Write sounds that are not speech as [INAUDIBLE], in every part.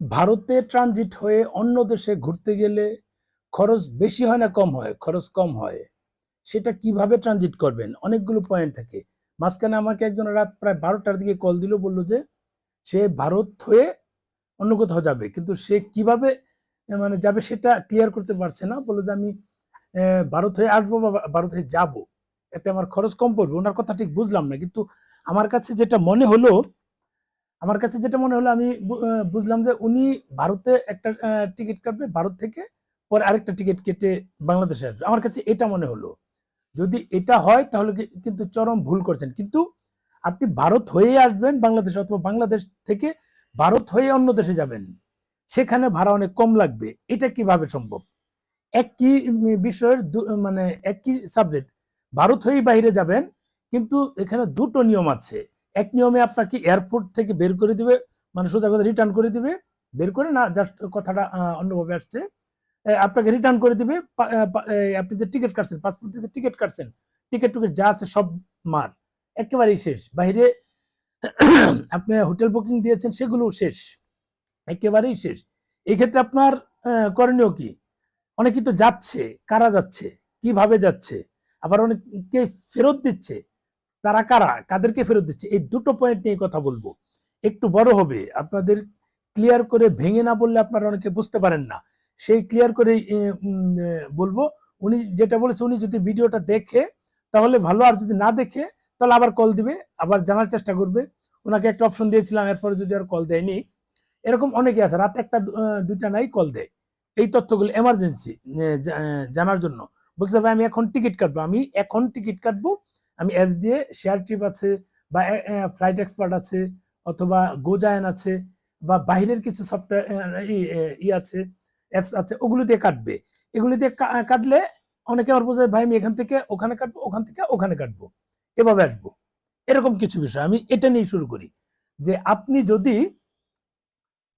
ভারতে ট্রানজিট হয়ে অন্য দেশে ঘুরতে গেলে খরচ বেশি হয় না, কম হয়? খরচ কম হয়। সেটা কীভাবে ট্রানজিট করবেন? অনেকগুলো পয়েন্ট থাকে। মাঝখানে আমাকে একজন রাত প্রায় বারোটার দিকে কল দিল, বলল যে, সে ভারত হয়ে অন্য কোথাও যাবে। কিন্তু সে কীভাবে মানে যাবে সেটা ক্লিয়ার করতে পারছে না। বলল যে, আমি ভারত হয়ে আসব বা ভারত হয়ে যাব। এতে আমার খরচ কম পড়বে। ওনার কথা ঠিক বুঝলাম না। কিন্তু আমার কাছে যেটা মনে হলো আমার কাছে যেটা মনে হলো, আমি বুঝলাম যে উনি ভারতে একটা টিকিট কাটবে, ভারত থেকে পরে আরেকটা টিকিট কেটে বাংলাদেশে আসবে। আমার কাছে এটা মনে হলো। যদি এটা হয়, তাহলে কিন্তু চরম ভুল করছেন। কিন্তু আপনি ভারত হয়ে আসবেন বাংলাদেশ অথবা বাংলাদেশ থেকে ভারত হয়ে অন্য দেশে যাবেন, সেখানে ভাড়া অনেক কম লাগবে। এটা কীভাবে সম্ভব? একই বিষয়ের মানে একই সাবজেক্ট ভারত হয়েই বাইরে যাবেন, কিন্তু এখানে দুটো নিয়ম আছে। এক নিয়মে আপনাকে এয়ারপোর্ট থেকে বের করে দিবে মানে সোজা কথা রিটার্ন করে দিবে। বের করে না জাস্ট কথাটা অন্যভাবে আসছে। আপনাকে রিটার্ন করে দিবে আপনি যে টিকিট কাটছেন পাসপোর্ট যে টিকিট কাটছেন টিকিট টুকিট যা আছে সব মার। একেবারেই শেষ। বাইরে [CLEARS THROAT] আপনি হোটেল বুকিং দিয়েছেন, সেগুলোও শেষ। একেবারেই শেষ। এই ক্ষেত্রে আপনার করণীয় কি? অনেকেই তো যাচ্ছে, কারা যাচ্ছে? কীভাবে যাচ্ছে? আবার অনেকে ফেরত দিচ্ছে। তারা কারা? কাদেরকে ফেরত দিচ্ছে? এই দুটো পয়েন্ট নিয়ে কথা বলব। একটু বড় হবে, আপনাদের ক্লিয়ার করে ভেঙে না বললে আপনারা অনেকে বুঝতে পারেন না। সেই ক্লিয়ার করে বলব, উনি যেটা বলেছে, উনি যদি ভিডিওটা দেখে, তাহলে ভালো, আর যদি না দেখে, তাহলে আবার কল দিবে, আবার জানার চেষ্টা করবে। ওনাকে একটা অপশন দিয়েছিলাম, এরপরে যদি আর কল দেয়নি। এরকম অনেকে আছে, রাত একটা দুইটা নাই কল দেয়। এই তথ্যগুলো এমার্জেন্সি জানার জন্য। বলছে, ভাই, আমি এখন টিকিট কাটবো। আমি এখন টিকিট কাটবো আমি অ্যাপ দিয়ে শেয়ার ট্রিপ আছে বা ফ্লাইট এক্সপার্ট আছে অথবা গোজায়ন আছে বা বাইরের কিছু সফটওয়্যার ই আছে অ্যাপস আছে, ওগুলো দিয়ে কাটবে। এগুলো দিয়ে কাটলে অনেকে আমার বোঝায় ভাই, আমি এখান থেকে ওখানে কাটবো, ওখান থেকে ওখানে কাটবো। এভাবে আসব। এরকম কিছু বিষয়। আমি এটা নিয়ে শুরু করি যে আপনি যদি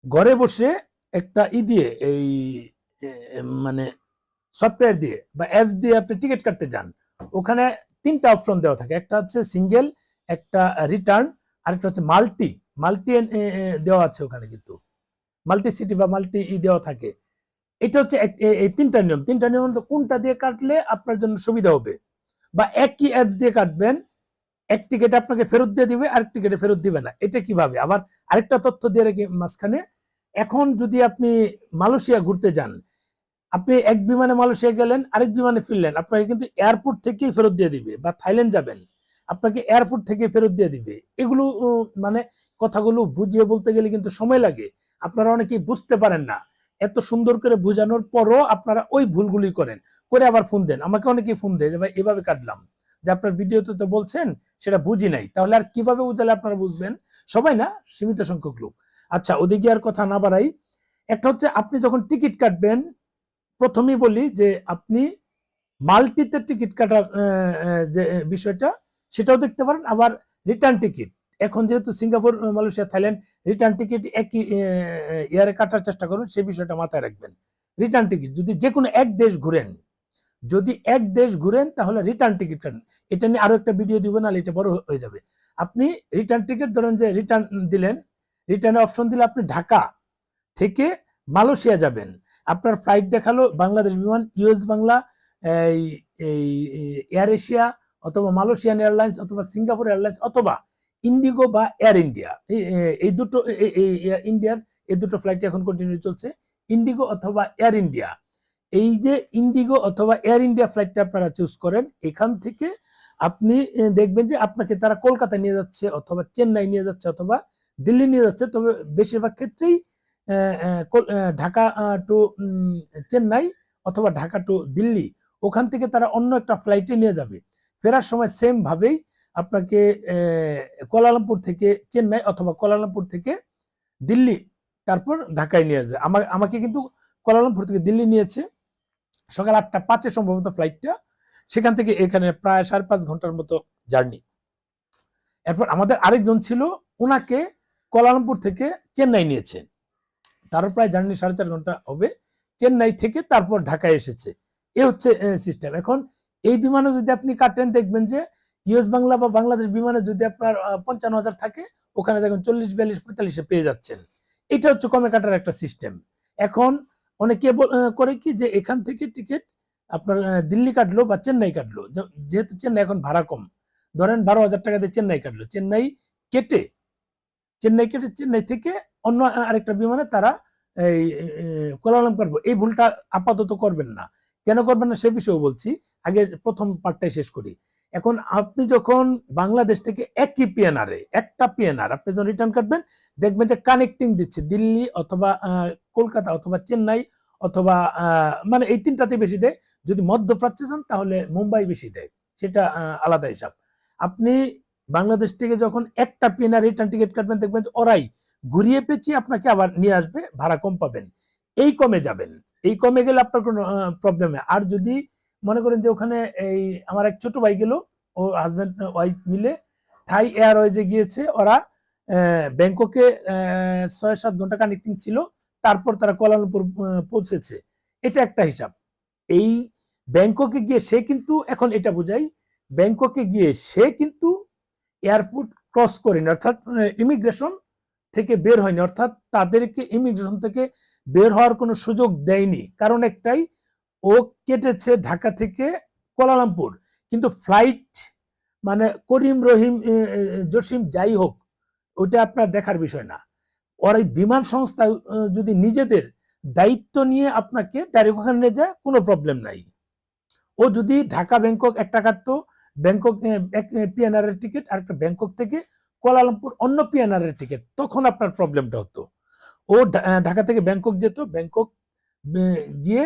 ঘরে বসে একটা ই দিয়ে এই মানে সফটওয়্যার দিয়ে বা অ্যাপস দিয়ে আপনি টিকিট কাটতে যান, ওখানে তিনটা অপশন দেওয়া থাকে। একটা হচ্ছে সিঙ্গেল একটা রিটার্ন আরেকটা হচ্ছে মাল্টি মাল্টি দেওয়া আছে ওখানে কিন্তু। মাল্টি সিটি বা মাল্টি ই দেওয়া থাকে। এটা হচ্ছে এই তিনটা নিয়ম। তিনটা নিয়ম কোনটা দিয়ে কাটলে আপনার জন্য সুবিধা হবে। বা একই অ্যাপস দিয়ে কাটবেন, এক টিকিট আপনাকে ফেরত দিয়ে দিবে, আরেক টিকিটে ফেরত দিবে না। এটা কীভাবে? আবার আরেকটা তথ্য দিয়ে রেখে মাঝখানে। এখন যদি আপনি মালয়েশিয়া ঘুরতে যান আপনি এক বিমানে মালয়েশিয়া গেলেন, আরেক বিমানে ফিরলেন, আপনাকে কিন্তু এয়ারপোর্ট থেকেই ফেরত দিয়ে দিবে বা থাইল্যান্ড যাবেন। আপনাকে এয়ারপোর্ট থেকে ফেরত দিয়ে দিবে। এগুলো মানে কথাগুলো বুঝিয়ে বলতে গেলে কিন্তু সময় লাগে। আপনারা অনেকেই বুঝতে পারেন না। এত সুন্দর করে বোঝানোর পরও আপনারা ওই ভুলগুলি করেন। করে আবার ফোন দেন। আমাকে অনেকেই ফোন দেয় যে, ভাই, এভাবে কাটলাম যে, আপনার ভিডিওতে তো বলছেন, সেটা বুঝি নাই। তাহলে আর কীভাবে বুঝালে আপনারা বুঝবেন? সবাই না, সীমিত সংখ্যক লোক। আচ্ছা ওদিকে আর কথা না বাড়াই। একটা হচ্ছে, আপনি যখন টিকিট কাটবেন প্রথমেই বলি যে আপনি মাল্টিতে টিকিট কাটার যে বিষয়টা, সেটাও দেখতে পারেন। আবার রিটার্ন টিকিট। এখন যেহেতু Singapore Malaysia, Thailand return ticket একই ইয়ারে কাটার চেষ্টা করুন সেই বিষয়টা মাথায় রাখবেন। রিটার্ন টিকিট, যদি যে কোনো এক দেশ ঘুরেন, যদি এক দেশ ঘুরেন, তাহলে রিটার্ন টিকিট কাটেন। এটা নিয়ে আরও একটা ভিডিও দিব না এটা বড় হয়ে যাবে। আপনি রিটার্ন টিকিট ধরেন যে রিটার্ন দিলেন, রিটার্নের অপশন দিলে আপনি ঢাকা থেকে মালয়েশিয়া যাবেন। আপনার ফ্লাইট দেখাল বাংলাদেশ বিমান ইউএস বাংলা, এই এয়ার এশিয়া অথবা মালয়েশিয়ান এয়ারলাইন্স অথবা সিঙ্গাপুর এয়ারলাইন্স অথবা ইন্ডিগো বা এয়ার ইন্ডিয়া এই দুটো ইন্ডিয়ার এই দুটো ফ্লাইট এখন কন্টিনিউ চলছে। ইন্ডিগো অথবা এয়ার ইন্ডিয়া এই যে ইন্ডিগো অথবা এয়ার ইন্ডিয়া ফ্লাইটটা আপনারা চুজ করেন, এখান থেকে আপনি দেখবেন যে আপনাকে তারা কলকাতা নিয়ে যাচ্ছে অথবা চেন্নাই নিয়ে যাচ্ছে অথবা দিল্লি নিয়ে যাচ্ছে। তবে বেশিরভাগ ক্ষেত্রেই ঢাকা টু চেন্নাই অথবা ঢাকা টু দিল্লি ওখান থেকে তারা অন্য একটা ফ্লাইটে নিয়ে যাবে। ফেরার সময় সেম ভাবেই আপনাকে আহ, কোয়ালালামপুর থেকে চেন্নাই অথবা কোয়ালালামপুর থেকে দিল্লি তারপর ঢাকায় নিয়ে আসবে। আমার আমাকে কিন্তু কোয়ালালামপুর থেকে দিল্লি নিয়েছে। সকাল আটটা পাঁচে সম্ভবত ফ্লাইটটা সেখান থেকে এখানে প্রায় সাড়ে পাঁচ ঘণ্টার মতো জার্নি এরপর আমাদের আরেকজন ছিল ওনাকে কোয়ালালামপুর থেকে চেন্নাই নিয়েছে। তারও প্রায় জার্নি সাড়ে চার ঘণ্টা হবে। চেন্নাই থেকে তারপর ঢাকায় এসেছে। এ হচ্ছে সিস্টেম এখন এই বিমানে যদি আপনি কাটেন, দেখবেন যে ইউএস বাংলা বা বাংলাদেশ বিমানে যদি আপনার পঞ্চান্ন হাজার থাকে, ওখানে দেখুন চল্লিশ, বিয়াল্লিশ, পঁয়তাল্লিশে পেয়ে যাচ্ছেন। এটা হচ্ছে কমে কাটার একটা সিস্টেম এখন অনেকে করে কি যে এখান থেকে টিকিট আপনার দিল্লি কাটলো বা চেন্নাই কাটলো। যেহেতু চেন্নাই এখন ভাড়া কম। ধরেন বারো হাজার টাকা দিয়ে চেন্নাই কাটলো। চেন্নাই কেটে চেন্নাই কেটে চেন্নাই থেকে অন্য আরেকটা বিমানে তারা এই কোলালাম করব। এই ভুলটা আপাতত করবেন না। কেন করবেন না সে বিষয়েও বলছি। আগে প্রথম পার্টটাই শেষ করি। এখন আপনি যখন বাংলাদেশ থেকে একই পিএনআরে একটা পিএনআর আপনি যখন রিটার্ন কাটবেন, দেখবেন যে কানেক্টিং দিচ্ছে। দিল্লি অথবা কলকাতা অথবা চেন্নাই অথবা মানে এই তিনটাতে বেশি দেয়। যদি মধ্যপ্রাচ্যে যান, তাহলে মুম্বাই বেশি দেয়। সেটা আলাদা হিসাব। আপনি বাংলাদেশ থেকে যখন একটা পিএনআর রিটার্ন টিকিট কাটবেন দেখবেন ওরাই ঘুরিয়ে পেঁচিয়ে আপনাকে আবার নিয়ে আসবে ভাড়া কম পাবেন। এই কমে যাবেন। এই কমে গেলে আপনার কোনো প্রবলেম আর যদি মনে করেন যে ওখানে এই আমার এক ছোট ভাই গেল ও হাজব্যান্ড ওয়াইফ মিলে থাই এয়ারওয়েজে গিয়েছে ওরা ব্যাংককে ছয় সাত ঘণ্টা কানেক্টিং ছিল তারপর তারা আহ, পৌঁছেছে। এটা একটা হিসাব। এই ব্যাংককে গিয়ে সে কিন্তু এখন এটা বোঝাই ব্যাংককে গিয়ে সে কিন্তু এয়ারপোর্ট ক্রস করেনি, অর্থাৎ ইমিগ্রেশন থেকে বের হয়নি, অর্থাৎ তাদেরকে ইমিগ্রেশন থেকে বের হওয়ার কোনো সুযোগ দেয়নি। কারণ একটাই, ও কেটেছে ঢাকা থেকে কোলালামপুর কিন্তু ফ্লাইট মানে করিম রহিম জসিম যাই হোক, ওইটা আপনার দেখার বিষয় না। ওর বিমান সংস্থা যদি নিজেদের দায়িত্ব নিয়ে আপনাকে ডাইরেক্ট ওখানে যায়, কোনো প্রবলেম নাই। ও যদি ঢাকা, ব্যাংকক এক একটা কাটতো ব্যাংকক পিএনআর এর টিকিট আর একটা ব্যাংকক থেকে কোয়ালালামপুর অন্য পিএনআর এর টিকিট তখন আপনার প্রবলেমটা হতো। ও ঢাকা থেকে ব্যাংকক যেত, ব্যাংকক গিয়ে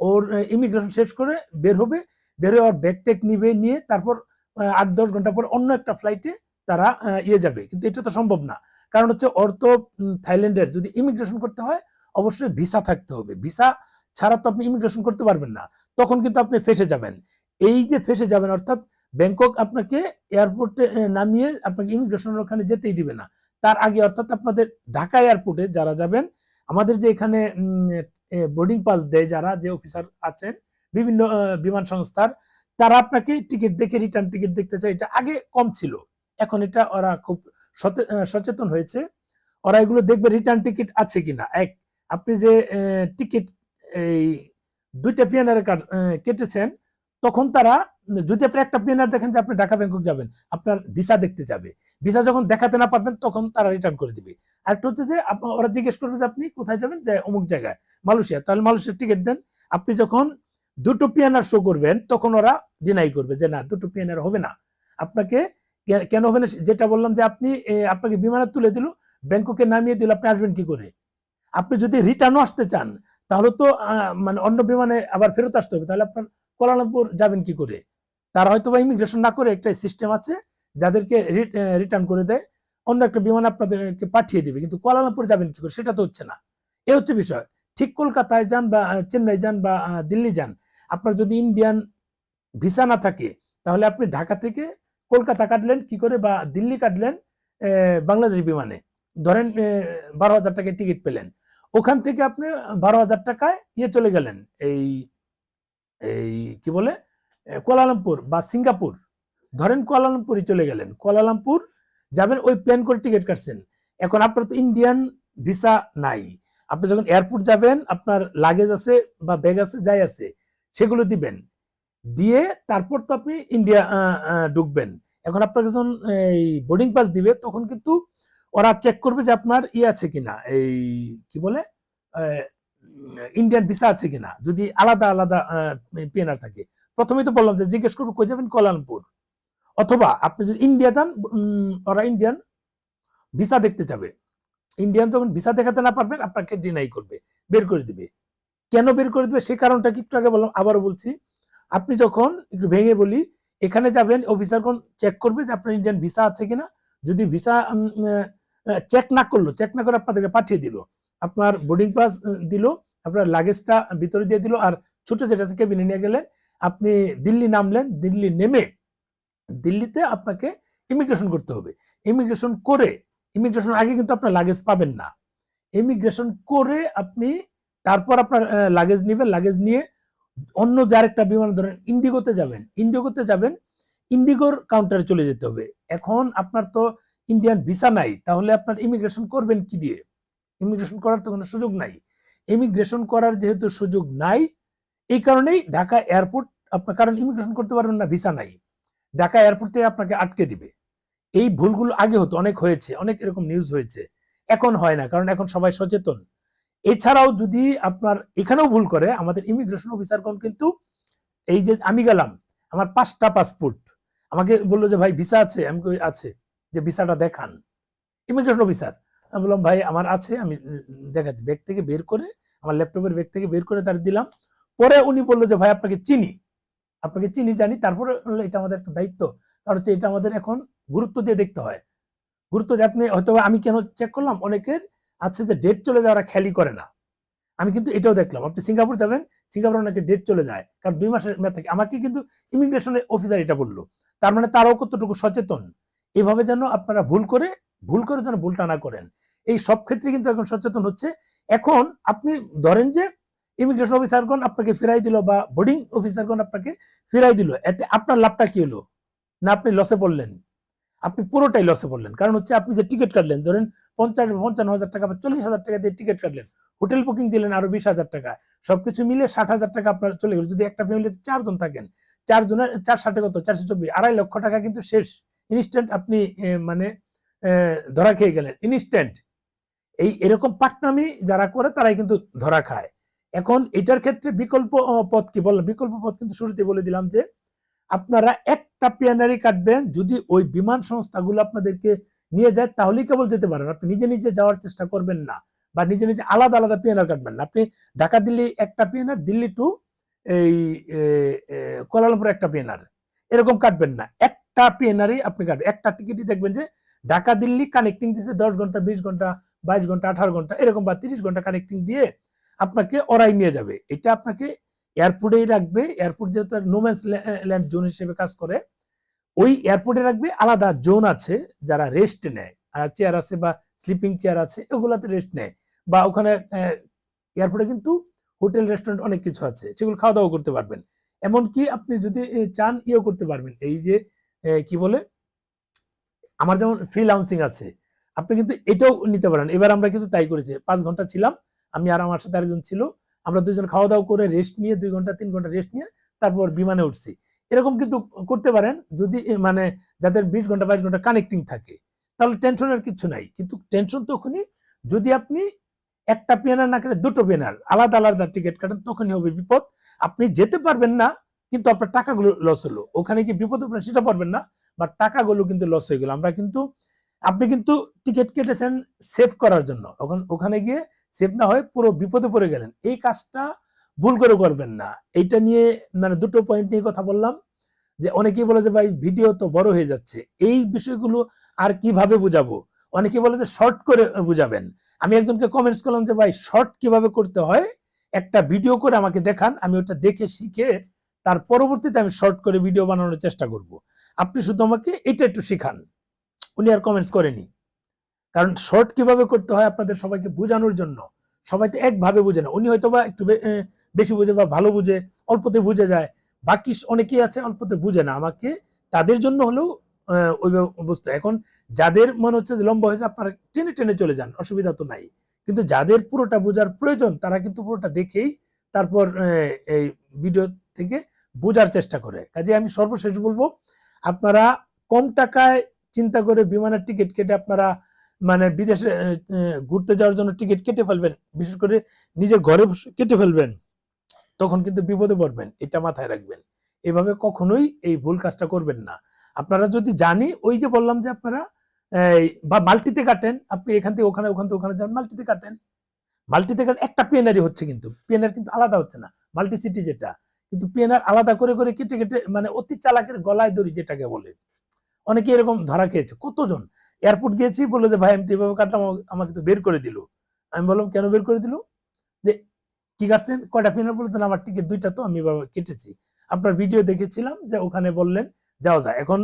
ওর ইমিগ্রেশন শেষ করে বের হবে, বের হয়ে ওর ব্যাগ ট্যাগ নিবে, নিয়ে তারপর আট, দশ ঘণ্টা পর অন্য একটা ফ্লাইটে তারা ইয়ে যাবে। কিন্তু এটা তো সম্ভব না। কারণ হচ্ছে ওর তো থাইল্যান্ডের, যদি ইমিগ্রেশন করতে হয়, অবশ্যই ভিসা থাকতে হবে। ভিসা ছাড়া তো আপনি ইমিগ্রেশন করতে পারবেন না। তখন কিন্তু আপনি ফেসে যাবেন। এই যে ফেসে যাবেন, অর্থাৎ ব্যাংকক আপনাকে এয়ারপোর্টে নামিয়ে আপনাকে ইমিগ্রেশনের ওখানে যেতেই দিবে না। তার আগে অর্থাৎ আপনাদের ঢাকা এয়ারপোর্টে যারা যাবেন, আমাদের যে এখানে বোর্ডিং পাস দেয় যারা, যে অফিসার আছেন, বিভিন্ন বিমান সংস্থার, তারা আপনাকে টিকিট দেখে রিটার্ন টিকিট দেখতে চায়। এটা আগে কম ছিল। এখন এটা ওরা খুব সচে- সচেতন হয়েছে। ওরা এগুলো দেখবে রিটার্ন টিকিট আছে কিনা। এক, আপনি যে টিকিট এই দুইটা কার্ড কেটেছেন তখন তারা, যদি আপনি একটা পিএনআর দেখেন যে আপনি ঢাকা ব্যাংকক যাবেন, আপনার ভিসা দেখতে যাবে। ভিসা যখন দেখাতে না পারবেন, তখন তারা রিটার্ন করে দিবে। আর একটা হচ্ছে যে ওরা জিজ্ঞেস করবে যে আপনি কোথায় যাবেন? যে অমুক জায়গায়, মালয়েশিয়া। তাহলে মালয়েশিয়ার টিকিট দেন। আপনি যখন দুটো পিএনআর শো করবেন, তখন ওরা ডিনাই করবে যে না, দুটো পিএনআর হবে না। আপনাকে কেন হবে না? যেটা বললাম যে আপনি আপনাকে বিমানে তুলে দিল, ব্যাংককে নামিয়ে দিল, আপনি আসবেন কি করে? আপনি যদি রিটার্নও আসতে চান, তাহলে তো মানে অন্য বিমানে আবার ফেরত আসতে হবে। তাহলে আপনার কোলালামপুর যাবেন কি করে? তারা হয়তো বা ইমিগ্রেশন না করে একটা সিস্টেম আছে যাদেরকে রিটার্ন করে দেয়, অন্য একটা বিমান আপনাদেরকে পাঠিয়ে দিবে, কিন্তু কোয়ালালামপুর যাবেন কি করে সেটা তো হচ্ছে না। এ হচ্ছে বিষয়। ঠিক কলকাতায় যান বা চেন্নাই যান বা দিল্লি যান, আপনার যদি ইন্ডিয়ান ভিসা না থাকে, তাহলে আপনি ঢাকা থেকে কলকাতা কাটলেন কি করে বা দিল্লি কাটলেন বাংলাদেশ বিমানে। ধরেন বারো হাজার টাকায় টিকিট পেলেন। ওখান থেকে আপনি বারো হাজার টাকায় ইয়ে চলে গেলেন, এই এই কি বলে? কুয়ালালামপুর বা সিঙ্গাপুর। ধরেন কুয়ালালামপুরই চলে গেলেন। কুয়ালালামপুর, যাবেন ওই প্ল্যান করে টিকিট কাটছেন। এখন আপনার তো ইন্ডিয়ান ভিসা নাই। আপনি যখন এয়ারপোর্ট যাবেন, আপনার লাগেজ আছে বা ব্যাগ আছে, যাই আছে, সেগুলো দিবেন। দিয়ে তারপর তো আপনি ইন্ডিয়া ঢুকবেন। এখন আপনাকে যখন এই বোর্ডিং পাস দিবে, তখন কিন্তু ওরা চেক করবে যে আপনার ই আছে কিনা। এই কি বলে? ইন্ডিয়ান ভিসা আছে কিনা? যদি আলাদা আলাদা পিএনআর থাকে। প্রথমে তো বললাম যে জিজ্ঞেস করব কই যাবেন? কল্যাণপুর অথবা আপনি যদি ইন্ডিয়া যান ওরা ইন্ডিয়ান ভিসা দেখতে যাবে। ইন্ডিয়ান যখন ভিসা দেখাতে না পারবেন, আপনাকে ডিনাই করবে, বের করে দিবে। কেন বের করে দিবে? সেই কারণটা কি একটু আগে বললাম, আবারও বলছি। আপনি যখন একটু ভেঙে বলি, এখানে যাবেন অফিসার কোন চেক করবে যে আপনার ইন্ডিয়ান ভিসা আছে কিনা। যদি ভিসা চেক না করল চেক না করে আপনাদেরকে পাঠিয়ে দিল আপনার বোর্ডিং পাস দিল, আপনার লাগেজটা ভিতরে দিয়ে দিল, আর ছোট যেটা থেকে বিনে নিয়ে গেলেন, আপনি দিল্লি নামলেন, দিল্লি নেমে দিল্লিতে আপনাকে ইমিগ্রেশন করতে হবে। ইমিগ্রেশন করে ইমিগ্রেশন আগে কিন্তু আপনার লাগেজ পাবেন না। ইমিগ্রেশন করে আপনি তারপর আপনার লাগেজ নেবেন লাগেজ নিয়ে অন্য যার একটা বিমান, ধরেন ইন্ডিগোতে যাবেন। ইন্ডিগোতে যাবেন ইন্ডিগোর কাউন্টারে চলে যেতে হবে। এখন আপনার তো ইন্ডিয়ান ভিসা নাই, তাহলে আপনার ইমিগ্রেশন করবেন কি দিয়ে? ইমিগ্রেশন করার তো কোনো সুযোগ নাই। ইমিগ্রেশন করার যেহেতু সুযোগ নাই, এই কারণেই ঢাকা এয়ারপোর্ট আপনার, কারণ ইমিগ্রেশন করতে পারবেন না ভিসা নাই। ঢাকা এয়ারপোর্ট আপনাকে আটকে দিবে। এই ভুলগুলো আগে হতো, অনেক হয়েছে, অনেক এরকম নিউজ হয়েছে। এখন হয় না, কারণ এখন সবাই সচেতন। এছাড়াও যদি আপনার, এখানেও ভুল করে, আমাদের ইমিগ্রেশন অফিসারগণ কিন্তু এই যে আমি গেলাম, আমার পাঁচটা পাসপোর্ট আমাকে বলল যে, ভাই ভিসা আছে? আমি আছে। যে, ভিসাটা দেখান। ইমিগ্রেশন অফিসার আমি বললাম, ভাই, আমার আছে। আমি দেখাচ্ছি ব্যাগ থেকে বের করে, আমার ল্যাপটপের ব্যাগ থেকে বের করে তার দিলাম। পরে উনি বলল যে, ভাই, আপনাকে চিনি। আপনাকে চিনি জানি। তারপরে এটা আমাদের একটা দায়িত্ব। কারণ হচ্ছে, এটা আমাদের এখন গুরুত্ব দিয়ে দেখতে হয়। গুরুত্ব দিয়ে আপনি হয়তো আমি কেন চেক করলাম? অনেকের আছে যে ডেট চলে যায় ওরা খেয়ালই করে না। আমি কিন্তু এটাও দেখলাম। আপনি সিঙ্গাপুর যাবেন, সিঙ্গাপুর অনেকে ডেট চলে যায়। কারণ দুই মাসের মেয়াদ থাকে। আমাকে কিন্তু ইমিগ্রেশনের অফিসার এটা বলল। তার মানে তারাও কতটুকু সচেতন? এভাবে যেন আপনারা ভুল করে ভুল করে যেন ভুলটা না করেন। এই সব ক্ষেত্রে কিন্তু এখন সচেতন হচ্ছে। এখন আপনি ধরেন যে ইমিগ্রেশন অফিসারগণ আপনাকে ফিরাই দিল বা বোর্ডিং অফিসারগণ আপনাকে ফিরাই দিল, এতে আপনার লাভটা কি হলো? না, আপনি লসে পড়লেন। আপনি পুরোটাই লসে পড়লেন। কারণ হচ্ছে আপনি যে টিকিট কাটলেন, ধরেন পঞ্চাশ, পঞ্চান্ন হাজার টাকা বা চল্লিশ হাজার টাকা দিয়ে টিকিট কাটলেন হোটেল বুকিং দিলেন আরও বিশ হাজার টাকা, সবকিছু মিলে ষাট হাজার টাকা আপনার চলে গেল। যদি একটা ফ্যামিলিতে চারজন থাকেন, চারজনের, চার ষাটে কত? চারশো চব্বিশ, আড়াই লক্ষ টাকা কিন্তু শেষ। ইনস্ট্যান্ট আপনি মানে ধরা খেয়ে গেলেন ইনস্ট্যান্ট এই এরকম পাটনামি যারা করে, তারাই কিন্তু ধরা খায়। এখন এটার ক্ষেত্রে বিকল্প পথ কি? বললাম বিকল্প পথ কিন্তু শুরুতে বলে দিলাম যে, আপনারা একটা পিয়ানারি কাটবেন, যদি ওই বিমান সংস্থাগুলো আপনাদেরকে নিয়ে যায়, তাহলেই কেবল যেতে পারেন। আপনি নিজে নিজে যাওয়ার চেষ্টা করবেন না, বা নিজে নিজে আলাদা আলাদা পিয়ানার কাটবেন না। আপনি ঢাকা দিল্লি একটা পিয়ানার দিল্লি টু এই কোয়ালালামপুর একটা পিয়ানার এরকম কাটবেন না। একটা পিএনআরই আপনি কাটবেন। একটা টিকিটই দেখবেন যে ঢাকা, দিল্লি কানেক্টিং দিচ্ছে দশ ঘণ্টা, বিশ ঘণ্টা, বাইশ ঘণ্টা, আঠারো ঘণ্টা, এরকম বা তিরিশ ঘণ্টা কানেক্টিং দিয়ে আপনাকে ওরাই নিয়ে যাবে। এটা আপনাকে এয়ারপোর্টেই রাখবে। এয়ারপোর্ট যেহেতু নোম্যান্স ল্যান্ড জোন হিসেবে কাজ করে, ওই এয়ারপোর্টে রাখবে। আলাদা জোন আছে যারা রেস্ট নেয়। আর চেয়ার আছে বা স্লিপিং চেয়ার আছে, এগুলাতে রেস্ট নেয়। বা ওখানে এয়ারপোর্টে কিন্তু হোটেল রেস্টুরেন্ট অনেক কিছু আছে। সেগুলো খাওয়া দাওয়া করতে পারবেন। এমনকি আপনি যদি চান, ইয়েও করতে পারবেন। এই যে কি বলে? আমার যেমন ফ্রি লাউন্সিং আছে, আপনি কিন্তু এটাও নিতে পারেন। এবার আমরা কিন্তু তাই করেছি, পাঁচ ঘণ্টা ছিলাম, আমি আর আমার সাথে আরেকজন ছিল, আমরা দুজন খাওয়া দাওয়া করে রেস্ট নিয়ে দুই ঘণ্টা, তিন ঘণ্টা রেস্ট নিয়ে তারপর বিমানে উঠছি। এরকম কিন্তু করতে পারেন, যদি মানে যাদের বিশ ঘণ্টা, বাইশ ঘণ্টা কানেক্টিং থাকে, তাহলে টেনশনের কিছু নাই। কিন্তু টেনশন তখনই যদি আপনি একটা পিয়ানার না কেটে দুটো পিয়ানার আলাদা আলাদা টিকিট কাটেন, তখনই হবে বিপদ। আপনি যেতে পারবেন না, কিন্তু আপনার টাকাগুলো লস হলো। ওখানে কি বিপদ সেটা পারবেন না। বা টাকাগুলো কিন্তু লস হয়ে গেল। আমরা কিন্তু, আপনি কিন্তু টিকিট কেটেছেন সেভ করার জন্য। ওখানে ওখানে গিয়ে সেভ না হয়ে পুরো বিপদে পড়ে গেলেন। এই কাজটা ভুল করে করবেন না। এইটা নিয়ে মানে দুটো পয়েন্ট নিয়ে কথা বললাম, যে অনেকেই বলে যে, ভাই ভিডিও তো বড় হয়ে যাচ্ছে। এই বিষয়গুলো আর কীভাবে বুঝাবো? অনেকে বলে যে শর্ট করে বুঝাবেন। আমি একজনকে কমেন্টস করলাম যে, ভাই শর্ট কীভাবে করতে হয়? একটা ভিডিও করে আমাকে দেখান, আমি ওটা দেখে শিখে তার পরবর্তীতে আমি শর্ট করে ভিডিও বানানোর চেষ্টা করব। আপনি শুধু আমাকে এটা একটু শেখান। উনি আর কমেন্টস করেনি। কারণ শর্ট কীভাবে করতে হয় আপনাদের সবাইকে বোঝানোর জন্য। সবাই তো একভাবে বুঝে না। উনি হয়তো বা একটু বেশি বুঝে বা ভালো বুঝে, অল্পতে বুঝে যায়। বাকি অনেকেই আছে অল্পতে বুঝে না। আমাকে তাদের জন্য হলেও ওইভাবে বুঝতে এখন যাদের মনে হচ্ছে লম্বা হয়েছে, আপনারা টেনে টেনে চলে যান। অসুবিধা তো নাই। কিন্তু যাদের পুরোটা বোঝার প্রয়োজন, তারা কিন্তু পুরোটা দেখেই তারপর এই ভিডিও থেকে বোঝার চেষ্টা করে। কাজে আমি সর্বশেষ বলব আপনারা কম টাকায় চিন্তা করে বিমানের টিকিট কেটে আপনারা মানে বিদেশে ঘুরতে যাওয়ার জন্য টিকিট কেটে ফেলবেন। বিশেষ করে নিজে ঘরে কেটে ফেলবেন। তখন কিন্তু বিপদে পড়বেন, এটা মাথায় রাখবেন। এভাবে কখনোই এই ভুল কাজটা করবেন না। আপনারা যদি জানি, ওই যে বললাম যে আপনারা বা মাল্টিতে কাটেন, আপনি এখান থেকে ওখানে, ওখান থেকে ওখানে যান, মাল্টিতে কাটেন। মাল্টিতে কাটেন একটা পিএনআরই হচ্ছে কিন্তু পিএনআর কিন্তু আলাদা হচ্ছে না। মাল্টি সিটি যেটা কিন্তু পেনার আলাদা করে করে কেটে কেটে মানে অতি চালাকের গলায় দড়ি যেটাকে বলে। অনেকে এরকম ধরা খেয়েছে। কতজন? এয়ারপোর্ট গিয়েছি বলল যে, ভাই, আমি তো এভাবে কাটলাম, আমাকে তো বের করে দিল। আমি বললাম, কেন বের করে দিল? যে, কি কাটছেন কয়টা পিএনআর বলতেন আমার টিকিট দুইটা তো, আমি এভাবে কেটেছি। আপনার ভিডিও দেখেছিলাম যে, ওখানে বললেন, যাও যায় এখন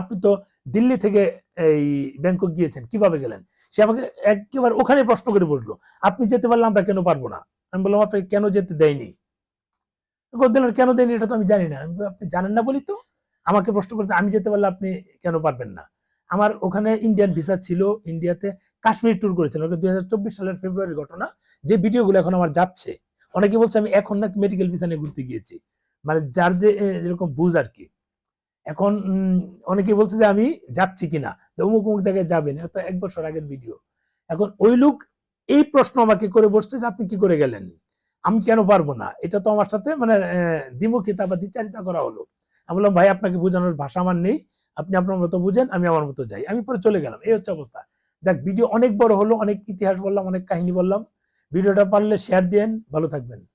আপনি তো দিল্লি থেকে এই ব্যাংকক গিয়েছেন, কীভাবে গেলেন? সে আমাকে একেবারে ওখানে প্রশ্ন করে বসল, আপনি যেতে পারলে আমরা কেন পারব না? আমি বললাম, আপনাকে কেন যেতে দেয়নি? দিলেন কেন দেয়নি এটা তো আমি জানি না। আপনি জানেন না বলি তো। আমাকে প্রশ্ন করতে, আমি যেতে পারলে আপনি কেন পারবেন না? আমার ওখানে ইন্ডিয়ান ভিসা ছিল ইন্ডিয়াতে কাশ্মীর ট্যুর করেছিলাম। দুই হাজার চব্বিশ সালের ফেব্রুয়ারির ঘটনা। যে ভিডিওগুলো এখন আমার যাচ্ছে, অনেকে বলছে আমি এখন নাকি মেডিকেল ভিসা নিয়ে ঘুরতে গিয়েছি। মানে যার যে যেরকম বুঝ আর কি। এখন অনেকে বলছে যে আমি যাচ্ছি কিনা অমুক অমুক জায়গায় যাবেন, এটা এক বছর আগের ভিডিও এখন ওই লোক এই প্রশ্ন আমাকে করে বসছে যে আপনি কি করে গেলেন? আমি কেন পারব না? এটা তো আমার সাথে মানে দ্বিমুখিতা বা দ্বিচারিতা করা হলো। আমি বললাম, ভাই, আপনাকে বোঝানোর ভাষা আমার নেই। আপনি আপনার মতো বুঝেন, আমি আমার মতো যাই। আমি পরে চলে গেলাম। এই হচ্ছে অবস্থা। যাক ভিডিও অনেক বড় হলো, অনেক ইতিহাস বললাম, অনেক কাহিনী বললাম। ভিডিওটা পারলে শেয়ার দিয়েন। ভালো থাকবেন।